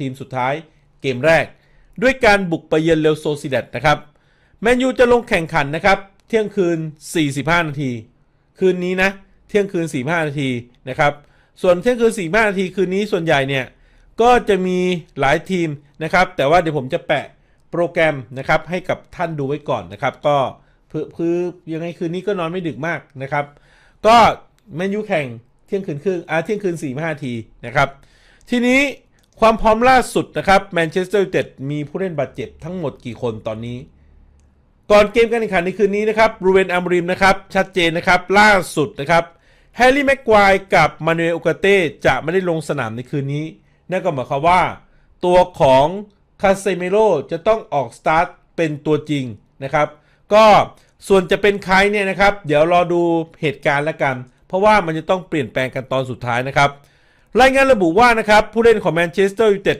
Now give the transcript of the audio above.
ทีมสุดท้ายเกมแรก ด้วยการบุกไปเยือนเรอัลโซซิเดตนะครับแมนยูจะลงแข่งขันนะครับ เที่ยงคืน 45 นาที คืนนี้นะ เที่ยงคืน 45 นาทีนะครับ ส่วนเที่ยงคืน 45 นาทีคืนนี้ส่วนใหญ่เนี่ย ก็จะมีหลายทีมนะครับ แต่ว่าเดี๋ยวผมจะแปะโปรแกรมนะครับ ให้กับท่านดูไว้ก่อนนะครับ ก็เพื่อเพื่อยังไงคืนนี้ก็นอนไม่ดึกมากนะครับ ก็แมนยูแข่งเที่ยงคืนครึ่งอาเที่ยงคืน 45 นาทีนะครับ ทีนี้ ความพร้อมล่าสุดนะครับแมนเชสเตอร์ยูไนเต็ดมีผู้เล่นบาดเจ็บทั้งหมดกี่คนตอนนี้ ก่อนเกมการแข่งขันในคืนนี้นะครับรูเวนอัมริมนะครับ ชัดเจนนะครับ ล่าสุดนะครับแฮร์รี่แม็กควายกับมานูเอลโอกาเต้จะไม่ได้ลงสนามในคืนนี้ นั่นก็หมายความว่า ตัวของคาเซเมโรจะต้องออกสตาร์ทเป็นตัวจริงนะครับ ก็ส่วนจะเป็นใครเนี่ยนะครับ เดี๋ยวรอดูเหตุการณ์แล้วกัน เพราะว่ามันจะต้องเปลี่ยนแปลงกันตอนสุดท้ายนะครับ รายงานระบุว่านะครับผู้เล่นของแมนเชสเตอร์ยูไนเต็ด